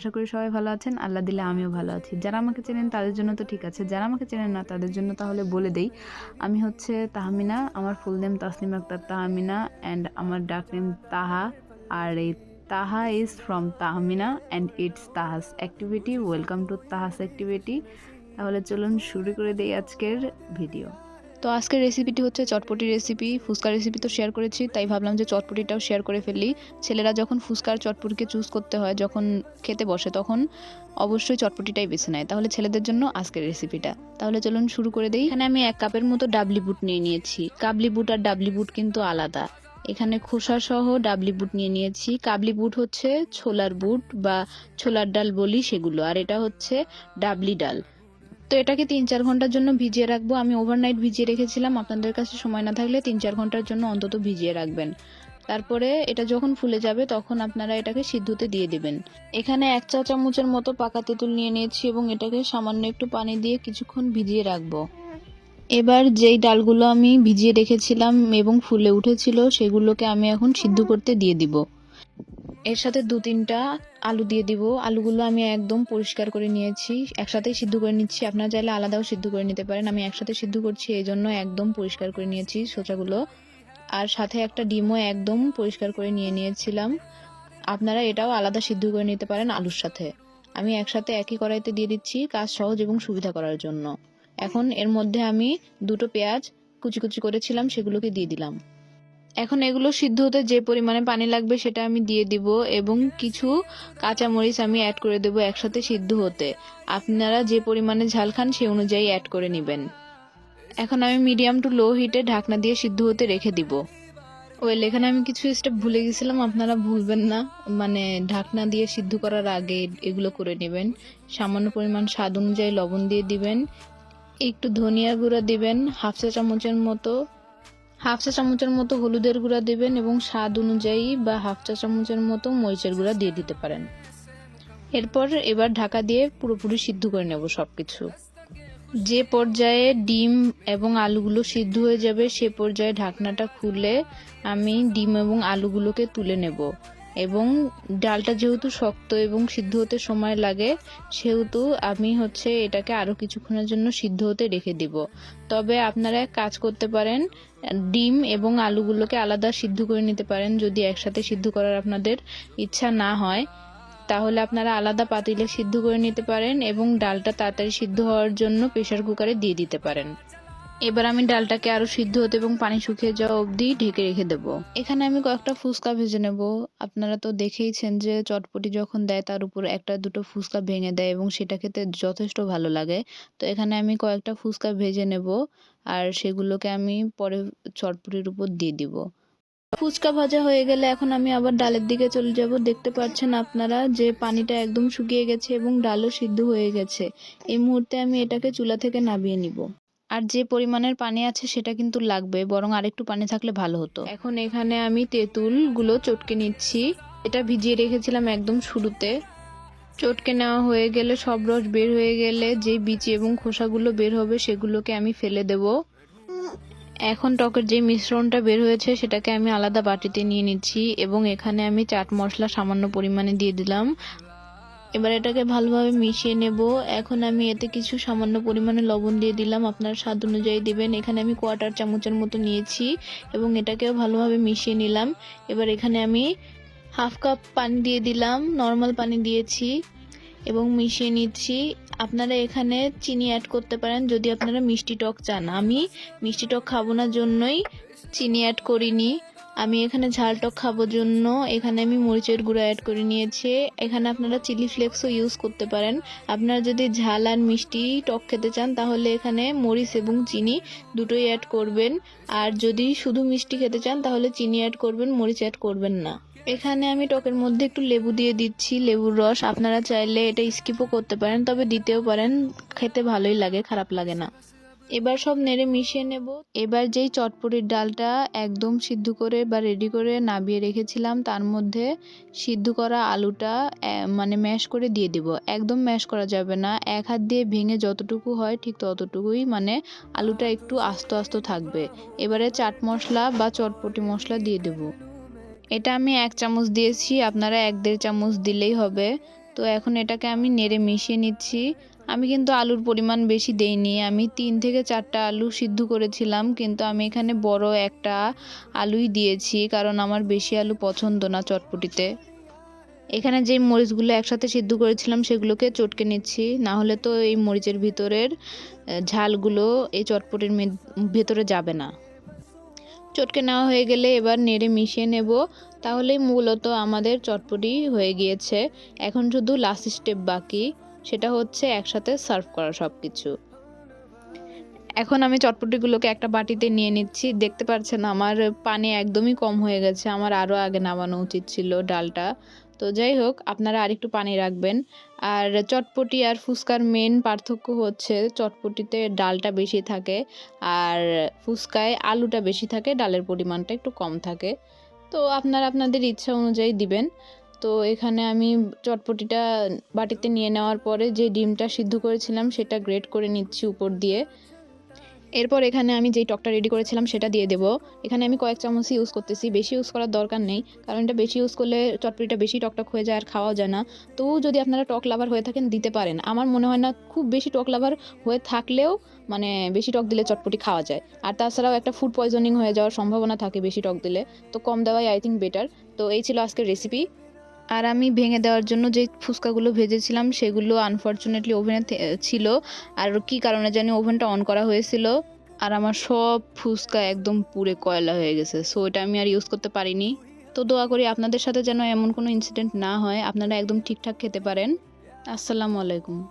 আশা করি সবাই ভালো আছেন। আল্লাহ দিলে আমিও ভালো আছি। যারা আমাকে চেনেন তাদের জন্য তো ঠিক আছে। যারা আমাকে চেনেন না তাদের জন্য তাহলে বলে দেই। আমি হচ্ছে তাহমিনা, আমার full name Taslim Akter Tahmina and আমার ডাক নেম তাহা। আর এই Taha is from Tahmina and it's Taha's activity welcome to Taha's activity তাহলে চলুন শুরু করে দেই আজকের ভিডিও তো আজকের রেসিপিটি হচ্ছে চটপটি রেসিপি ফুচকা রেসিপি তো শেয়ার করেছি, তাই ভাবলাম যে চটপটিটাও শেয়ার করে ফেলি। ছেলেরা যখন ফুচকার চটপটিকে চুজ করতে হয়, যখন খেতে বসে, তখন অবশ্যই চটপটিটাই বেছে নেয়। তাহলে ছেলেদের জন্য আজকের রেসিপিটা তাহলে চলুন শুরু করে দিই। এখানে আমি এক কাপের মতো ডাবলি বুট নিয়ে নিয়েছি। কাবলি বুট আর ডাবলি বুট কিন্তু আলাদা। এখানে খোসা সহ ডাবলি বুট নিয়ে নিয়েছি। কাবলি বুট হচ্ছে ছোলার বুট বা ছোলার ডাল বলি সেগুলো। আর এটা হচ্ছে ডাবলি ডাল। তো এটাকে তিন চার ঘণ্টার জন্য ভিজিয়ে রাখব। আমি ওভারনাইট ভিজিয়ে রেখেছিলাম। আপনাদের কাছে সময় না থাকলে তিন চার ঘণ্টার জন্য অন্তত ভিজিয়ে রাখবেন। তারপরে এটা যখন ফুলে যাবে, তখন আপনারা এটাকে সিদ্ধতে দিয়ে দিবেন। এখানে এক চা চামচের মতো পাকা তেঁতুল নিয়ে নিয়েছি এবং এটাকে সামান্য একটু পানি দিয়ে কিছুক্ষণ ভিজিয়ে রাখব। এবার যেই ডালগুলো আমি ভিজিয়ে রেখেছিলাম এবং ফুলে উঠেছিল, সেগুলোকে আমি এখন সিদ্ধ করতে দিয়ে দিব। এর সাথে দু তিনটা আলু দিয়ে দিব। আলুগুলো আমি একদম পরিষ্কার করে নিয়েছি। একসাথেই সিদ্ধ করে নিচ্ছি। আপনারা চাইলে আলাদাও সিদ্ধ করে নিতে পারেন। আমি একসাথে সিদ্ধ করছি এই জন্য একদম পরিষ্কার করে নিয়েছি সোচাগুলো। আর সাথে একটা ডিমও একদম পরিষ্কার করে নিয়ে নিয়েছিলাম। আপনারা এটাও আলাদা সিদ্ধ করে নিতে পারেন আলুর সাথে। আমি একসাথে একই কড়াইতে দিয়ে দিচ্ছি কাজ সহজ এবং সুবিধা করার জন্য। এখন এর মধ্যে আমি দুটো পেঁয়াজ কুচি কুচি করেছিলাম, সেগুলোকে দিয়ে দিলাম। এখন এগুলো সিদ্ধ হতে যে পরিমাণে পানি লাগবে সেটা আমি দিয়ে দিব এবং কিছু কাঁচামরিচ আমি অ্যাড করে দেব একসাথে সিদ্ধ হতে। আপনারা যে পরিমাণে ঝাল খান সেই অনুযায়ী অ্যাড করে নেবেন। এখন আমি মিডিয়াম টু লো হিটে ঢাকনা দিয়ে সিদ্ধ হতে রেখে দিব। ওয়েল এখানে আমি কিছু স্টেপ ভুলে গেছিলাম, আপনারা ভুলবেন না। মানে ঢাকনা দিয়ে সিদ্ধ করার আগে এগুলো করে নেবেন। সামান্য পরিমাণ স্বাদ অনুযায়ী লবণ দিয়ে দিবেন। একটু ধনিয়া গুঁড়া দিবেন, হাফ চা চামচের মতো। হাফ চা চামচের মতো হলুদের গুঁড়া দেবেন এবং স্বাদ অনুযায়ী বা হাফ চা চামচের মতো মরিচের গুঁড়া দিয়ে দিতে পারেন। এরপর এবার ঢাকা দিয়ে পুরোপুরি সিদ্ধ করে নেব সব কিছু যে পর্যায়ে ডিম এবং আলুগুলো সিদ্ধ হয়ে যাবে সে পর্যায়ে ঢাকনাটা খুলে আমি ডিম এবং আলুগুলোকে তুলে নেব। এবং ডালটা যেহেতু শক্ত এবং সিদ্ধ হতে সময় লাগে, সেহেতু আমি হচ্ছে এটাকে আরও কিছুক্ষণের জন্য সিদ্ধ হতে রেখে দিব। তবে আপনারা কাজ করতে পারেন, ডিম এবং আলুগুলোকে আলাদা সিদ্ধ করে নিতে পারেন যদি একসাথে সিদ্ধ করার আপনাদের ইচ্ছা না হয়। তাহলে আপনারা আলাদা পাতিলে সিদ্ধ করে নিতে পারেন এবং ডালটা তাড়াতাড়ি সিদ্ধ হওয়ার জন্য প্রেশার কুকারে দিয়ে দিতে পারেন। এবার আমি ডালটাকে আরও সিদ্ধ হতে এবং পানি শুকিয়ে যাওয়া অবধি ঢেকে রেখে দেব। এখানে আমি কয়েকটা ফুচকা ভেজে নেব। আপনারা তো দেখেইছেন যে চটপটি যখন দেয়, তার উপর একটা দুটো ফুচকা ভেঙে দেয় এবং সেটা খেতে যথেষ্ট ভালো লাগে। তো এখানে আমি কয়েকটা ফুচকা ভেজে নেব আর সেগুলোকে আমি পরে চটপটির উপর দিয়ে দিব। ফুচকা ভাজা হয়ে গেলে এখন আমি আবার ডালের দিকে চলে যাব। দেখতে পাচ্ছেন আপনারা যে পানিটা একদম শুকিয়ে গেছে এবং ডালও সিদ্ধ হয়ে গেছে। এই মুহূর্তে আমি এটাকে চুলা থেকে নামিয়ে নিব। আর যে পরিমাণের পানি আছে সেটা কিন্তু লাগবে, বরং আরেকটু পানি থাকলে ভালো হতো। এখন এখানে আমি তেঁতুলগুলো চটকে নিচ্ছি। এটা ভিজিয়ে রেখেছিলাম একদম শুরুতে। চটকে নেওয়া হয়ে গেলে সব রস বের হয়ে গেলে যে বিচি এবং খোসাগুলো বের হবে সেগুলোকে আমি ফেলে দেব। এখন টকের যে মিশ্রণটা বের হয়েছে সেটাকে আমি আলাদা বাটিতে নিয়ে নিচ্ছি এবং এখানে আমি চাট মশলা সামান্য পরিমাণে দিয়ে দিলাম। এবার এটাকে ভালোভাবে মিশিয়ে নেব। এখন আমি এতে কিছু সামান্য পরিমাণে লবণ দিয়ে দিলাম। আপনার স্বাদ অনুযায়ী দেবেন। এখানে আমি কোয়াটার চামচের মতো নিয়েছি এবং এটাকেও ভালোভাবে মিশিয়ে নিলাম। এবার এখানে আমি হাফ কাপ পানি দিয়ে দিলাম। নর্মাল পানি দিয়েছি এবং মিশিয়ে নিচ্ছি। আপনারা এখানে চিনি অ্যাড করতে পারেন যদি আপনারা মিষ্টি টক চান। আমি মিষ্টি টক খাব না জন্যই চিনি অ্যাড করিনি। আমি এখানে ঝাল টক খাব জন্য। এখানে আমি মরিচের গুঁড়ো অ্যাড করে নিয়েছি। এখানে আপনারা চিলি ফ্লেক্সও ইউজ করতে পারেন। আপনারা যদি ঝাল আর মিষ্টি টক খেতে চান, তাহলে এখানে মরিচ এবং চিনি দুটোই অ্যাড করবেন। আর যদি শুধু মিষ্টি খেতে চান, তাহলে চিনি অ্যাড করবেন, মরিচ অ্যাড করবেন না। এখানে আমি টকের মধ্যে একটু লেবু দিয়ে দিচ্ছি, লেবুর রস। আপনারা চাইলে এটা স্কিপও করতে পারেন, তবে দিতেও পারেন। খেতে ভালোই লাগে, খারাপ লাগে না। এবার সব নেড়ে মিশিয়ে নেব। এবার যেই চটপটির ডালটা একদম সিদ্ধ করে বা রেডি করে নাবিয়ে রেখেছিলাম, তার মধ্যে সিদ্ধ করা আলুটা মানে ম্যাশ করে দিয়ে দিব। একদম ম্যাশ করা যাবে না। এক হাত দিয়ে ভেঙে যতটুকু হয় ঠিক ততটুকুই মানে আলুটা একটু আস্ত আস্ত থাকবে। এবারে চাট মশলা বা চটপটি মশলা দিয়ে দেব। এটা আমি এক চামচ দিয়েছি, আপনারা এক দেড় চামচ দিলেই হবে। তো এখন এটাকে আমি নেড়ে মিশিয়ে নিচ্ছি। আমি কিন্তু আলুর পরিমাণ বেশি দেইনি। আমি তিন থেকে চারটা আলু সিদ্ধ করেছিলাম, কিন্তু আমি এখানে বড় একটা আলুই দিয়েছি, কারণ আমার বেশি আলু পছন্দ না চটপটিতে। এখানে যে মরিচগুলো একসাথে সিদ্ধ করেছিলাম, সেগুলোকে চটকে নিচ্ছি। না হলে তো এই মরিচের ভিতরের ঝালগুলো এই চটপটির ভেতরে যাবে না। চটকে নেওয়া হয়ে গেলে এবার নেড়ে মিশিয়ে নেব। তাহলেই মূলত আমাদের চটপটি হয়ে গিয়েছে। এখন শুধু লাস্ট স্টেপ বাকি। সেটা হচ্ছে একসাথে সার্ভ করা সব কিছু এখন আমি চটপটিগুলোকে একটা বাটিতে নিয়ে নিচ্ছি। দেখতে পাচ্ছেন আমার পানি একদমই কম হয়ে গেছে। আমার আরও আগে নামানো উচিত ছিল ডালটা। তো যাই হোক, আপনারা আরেকটু পানি রাখবেন। আর চটপটি আর ফুচকার মেন পার্থক্য হচ্ছে চটপটিতে ডালটা বেশি থাকে আর ফুচকায় আলুটা বেশি থাকে, ডালের পরিমাণটা একটু কম থাকে। তো আপনারা আপনাদের ইচ্ছা অনুযায়ী দিবেন। তো এখানে আমি চটপটিটা বাটিতে নিয়ে নেওয়ার পরে যে ডিমটা সিদ্ধ করেছিলাম সেটা গ্রেট করে নিচ্ছি উপর দিয়ে। এরপর এখানে আমি যেই টকটা রেডি করেছিলাম সেটা দিয়ে দেবো। এখানে আমি কয়েক চামচ ইউজ করতেছি। বেশি ইউজ করার দরকার নেই, কারণ এটা বেশি ইউজ করলে চটপটিটা বেশি টকটক হয়ে যায় আর খাওয়াও যায় না। তো যদি আপনারা টক লাভার হয়ে থাকেন, দিতে পারেন। আমার মনে হয় না খুব বেশি টক লাভার হয়ে থাকলেও মানে বেশি টক দিলে চটপটি খাওয়া যায়। আর তাছাড়াও একটা ফুড পয়জনিং হয়ে যাওয়ার সম্ভাবনা থাকে বেশি টক দিলে। তো কম দেওয়াই আই থিঙ্ক বেটার তো এই ছিল আজকের রেসিপি আর আমি ভেঙে দেওয়ার জন্য যে ফুচকাগুলো ভেজেছিলাম, সেগুলো আনফর্চুনেটলি ওভেনে ছিল। আর কি কারণে জানি ওভেনটা অন করা হয়েছিল। আর আমার সব ফুচকা একদম পুরে কয়লা হয়ে গেছে। সো এটা আমি আর ইউজ করতে পারিনি। তো দোয়া করি আপনাদের সাথে যেন এমন কোনো ইনসিডেন্ট না হয়। আপনারা একদম ঠিকঠাক খেতে পারেন। আসসালামু আলাইকুম।